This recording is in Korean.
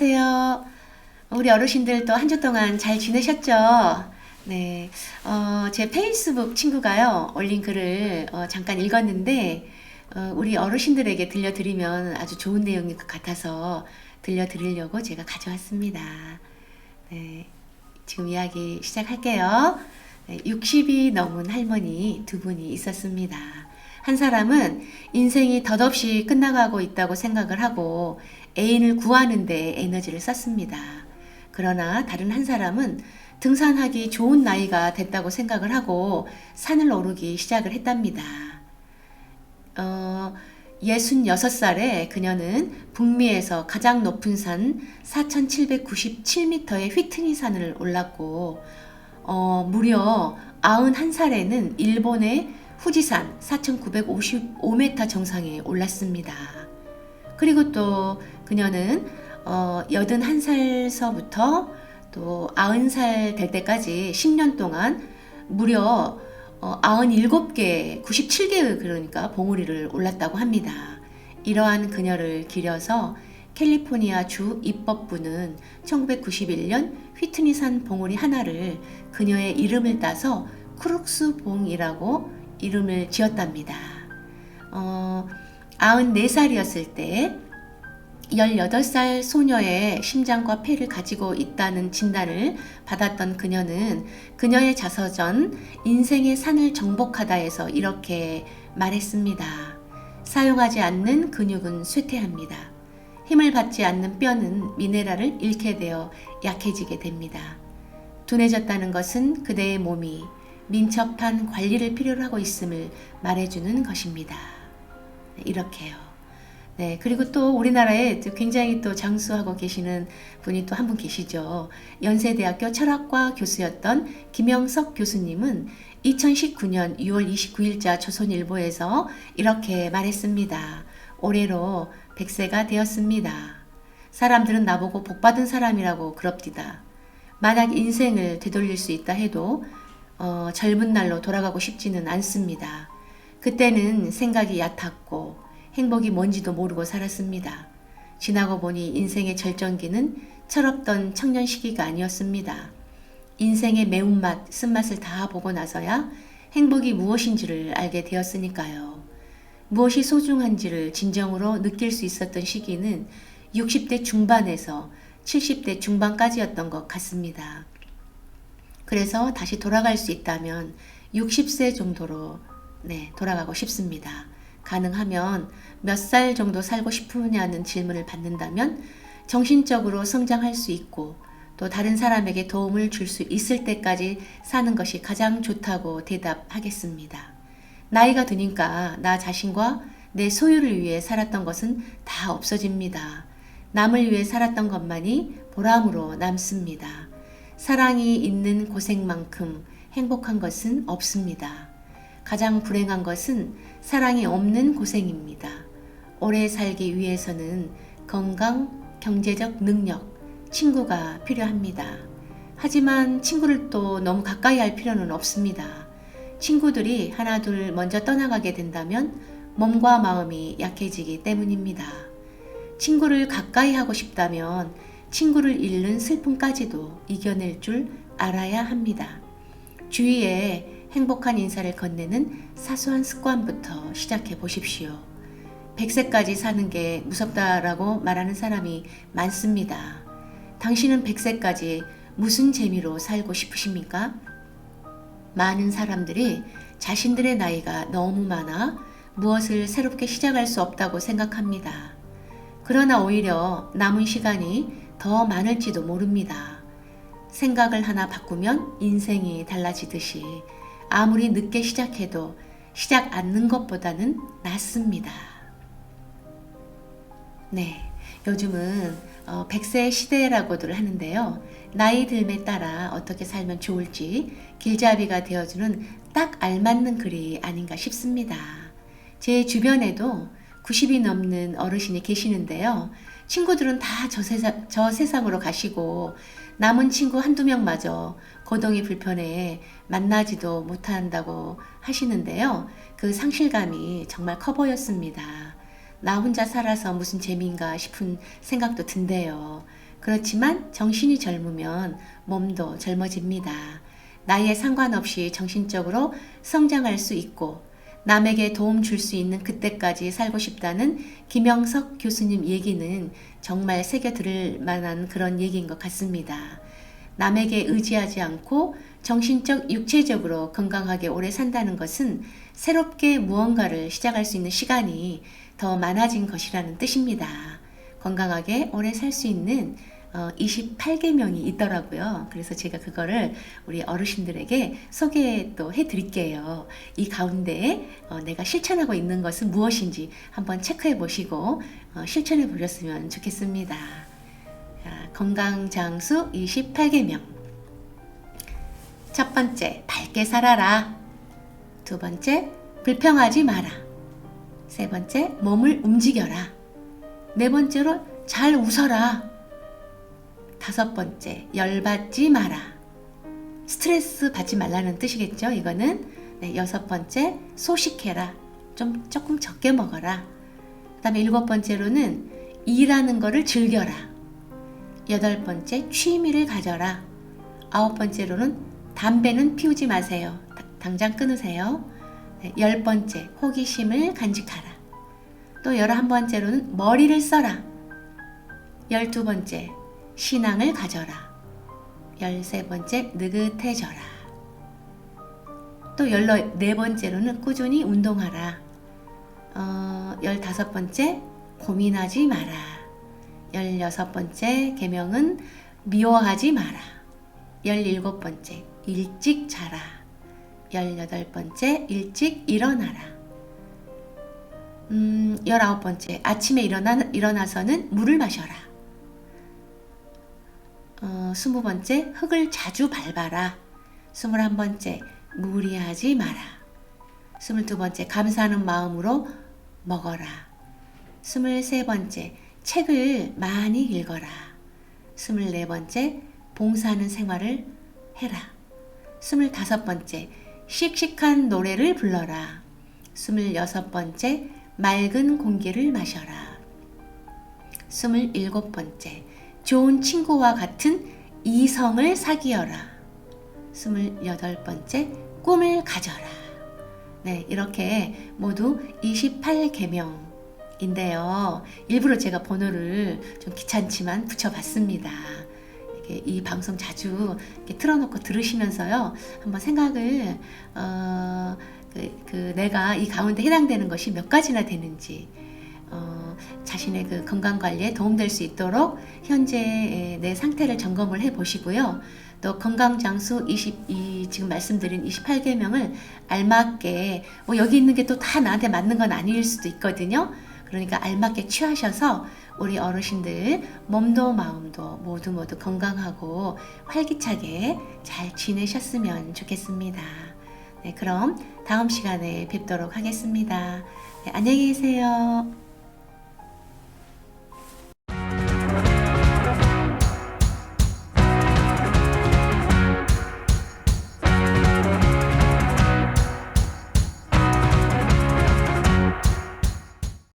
안녕하세요. 우리 어르신들 또 한 주 동안 잘 지내셨죠? 네, 어, 제 페이스북 친구가요, 올린 글을 어, 잠깐 읽었는데, 어, 우리 어르신들에게 들려드리면 아주 좋은 내용일 것 같아서 들려드리려고 제가 가져왔습니다. 네, 지금 이야기 시작할게요. 네, 60이 넘은 할머니 두 분이 있었습니다. 한 사람은 인생이 덧없이 끝나가고 있다고 생각을 하고 애인을 구하는데 에너지를 썼습니다. 그러나 다른 한 사람은 등산하기 좋은 나이가 됐다고 생각을 하고 산을 오르기 시작을 했답니다. 어, 66살에 그녀는 북미에서 가장 높은 산 4,797m의 휘트니 산을 올랐고, 어, 무려 91살에는 일본의 후지산 4,955m 정상에 올랐습니다. 그리고 또 그녀는 어, 81살서부터 또 90살 될 때까지 10년 동안 무려 어, 97개, 97개의 그러니까 봉우리를 올랐다고 합니다. 이러한 그녀를 기려서 캘리포니아 주 입법부는 1991년 휘트니산 봉우리 하나를 그녀의 이름을 따서 크룩스 봉이라고 이름을 지었답니다. 어, 94살이었을 때 18살 소녀의 심장과 폐를 가지고 있다는 진단을 받았던 그녀는 그녀의 자서전 인생의 산을 정복하다에서 이렇게 말했습니다. 사용하지 않는 근육은 쇠퇴합니다. 힘을 받지 않는 뼈는 미네랄을 잃게 되어 약해지게 됩니다. 둔해졌다는 것은 그대의 몸이 민첩한 관리를 필요로 하고 있음을 말해주는 것입니다. 네, 이렇게요. 네, 그리고 또 우리나라에 굉장히 또 장수하고 계시는 분이 또 한 분 계시죠. 연세대학교 철학과 교수였던 김영석 교수님은 2019년 6월 29일자 조선일보에서 이렇게 말했습니다. 올해로 100세가 되었습니다. 사람들은 나보고 복받은 사람이라고 그럽디다. 만약 인생을 되돌릴 수 있다 해도 어, 젊은 날로 돌아가고 싶지는 않습니다. 그때는 생각이 얕았고 행복이 뭔지도 모르고 살았습니다. 지나고 보니 인생의 절정기는 철없던 청년 시기가 아니었습니다. 인생의 매운맛, 쓴맛을 다 보고 나서야 행복이 무엇인지를 알게 되었으니까요. 무엇이 소중한지를 진정으로 느낄 수 있었던 시기는 60대 중반에서 70대 중반까지였던 것 같습니다. 그래서 다시 돌아갈 수 있다면 60세 정도로 네, 돌아가고 싶습니다. 가능하면 몇 살 정도 살고 싶으냐는 질문을 받는다면 정신적으로 성장할 수 있고 또 다른 사람에게 도움을 줄 수 있을 때까지 사는 것이 가장 좋다고 대답하겠습니다. 나이가 드니까 나 자신과 내 소유를 위해 살았던 것은 다 없어집니다. 남을 위해 살았던 것만이 보람으로 남습니다. 사랑이 있는 고생만큼 행복한 것은 없습니다. 가장 불행한 것은 사랑이 없는 고생입니다. 오래 살기 위해서는 건강, 경제적 능력, 친구가 필요합니다. 하지만 친구를 또 너무 가까이 할 필요는 없습니다. 친구들이 하나둘 먼저 떠나가게 된다면 몸과 마음이 약해지기 때문입니다. 친구를 가까이 하고 싶다면 친구를 잃는 슬픔까지도 이겨낼 줄 알아야 합니다. 주위에 행복한 인사를 건네는 사소한 습관부터 시작해 보십시오. 100세까지 사는 게 무섭다라고 말하는 사람이 많습니다. 당신은 100세까지 무슨 재미로 살고 싶으십니까? 많은 사람들이 자신들의 나이가 너무 많아 무엇을 새롭게 시작할 수 없다고 생각합니다. 그러나 오히려 남은 시간이 더 많을지도 모릅니다. 생각을 하나 바꾸면 인생이 달라지듯이 아무리 늦게 시작해도 시작 않는 것보다는 낫습니다. 네, 요즘은 어, 100세 시대라고들 하는데요. 나이 들에 따라 어떻게 살면 좋을지 길잡이가 되어주는 딱 알맞는 글이 아닌가 싶습니다. 제 주변에도 90이 넘는 어르신이 계시는데요. 친구들은 다 저 세상, 저 세상으로 가시고 남은 친구 한두 명마저 고동이 불편해 만나지도 못한다고 하시는데요. 그 상실감이 정말 커 보였습니다. 나 혼자 살아서 무슨 재미인가 싶은 생각도 든대요. 그렇지만 정신이 젊으면 몸도 젊어집니다. 나이에 상관없이 정신적으로 성장할 수 있고 남에게 도움 줄 수 있는 그때까지 살고 싶다는 김영석 교수님 얘기는 정말 새겨 들을 만한 그런 얘기인 것 같습니다. 남에게 의지하지 않고 정신적, 육체적으로 건강하게 오래 산다는 것은 새롭게 무언가를 시작할 수 있는 시간이 더 많아진 것이라는 뜻입니다. 건강하게 오래 살 수 있는 어, 28개명이 있더라고요. 그래서 제가 그거를 우리 어르신들에게 소개 또 해드릴게요. 이 가운데 어, 내가 실천하고 있는 것은 무엇인지 한번 체크해 보시고 어, 실천해 보셨으면 좋겠습니다. 자, 건강장수 28개명. 첫 번째, 밝게 살아라. 두 번째, 불평하지 마라. 세 번째, 몸을 움직여라. 네 번째로, 잘 웃어라. 다섯 번째, 열받지 마라. 스트레스 받지 말라는 뜻이겠죠, 이거는. 네, 여섯 번째, 소식해라. 좀 조금 적게 먹어라. 그 다음에 일곱 번째로는 일하는 거를 즐겨라. 여덟 번째, 취미를 가져라. 아홉 번째로는 담배는 피우지 마세요. 다- 당장 끊으세요. 네, 열 번째, 호기심을 간직하라. 또 열한 번째로는 머리를 써라. 열두 번째, 신앙을 가져라. 열세 번째, 느긋해져라. 또 열네 번째로는 꾸준히 운동하라. 어, 열다섯 번째, 고민하지 마라. 열여섯 번째, 계명은 미워하지 마라. 열일곱 번째, 일찍 자라. 열여덟 번째, 일찍 일어나라. 음, 열아홉 번째, 아침에 일어나, 일어나서는 물을 마셔라. 어, 스무 번째, 흙을 자주 밟아라. 스물한 번째, 무리하지 마라. 스물두 번째, 감사하는 마음으로 먹어라. 스물세 번째, 책을 많이 읽어라. 스물네 번째, 봉사하는 생활을 해라. 스물다섯 번째, 씩씩한 노래를 불러라. 스물여섯 번째, 맑은 공기를 마셔라. 스물일곱 번째, 좋은 친구와 같은 이성을 사귀어라. 스물여덟 번째, 꿈을 가져라. 네, 이렇게 모두 28개명인데요. 일부러 제가 번호를 좀 귀찮지만 붙여봤습니다. 이 방송 자주 틀어놓고 들으시면서요. 한번 생각을, 어, 그, 그 내가 이 가운데 해당되는 것이 몇 가지나 되는지, 어, 자신의 그 건강 관리에 도움될 수 있도록 현재 내 상태를 점검을 해 보시고요. 또 건강 장수 22 지금 말씀드린 28개명을 알맞게 뭐 여기 있는 게 또 다 나한테 맞는 건 아닐 수도 있거든요. 그러니까 알맞게 취하셔서 우리 어르신들 몸도 마음도 모두 모두 건강하고 활기차게 잘 지내셨으면 좋겠습니다. 네, 그럼 다음 시간에 뵙도록 하겠습니다. 네, 안녕히 계세요.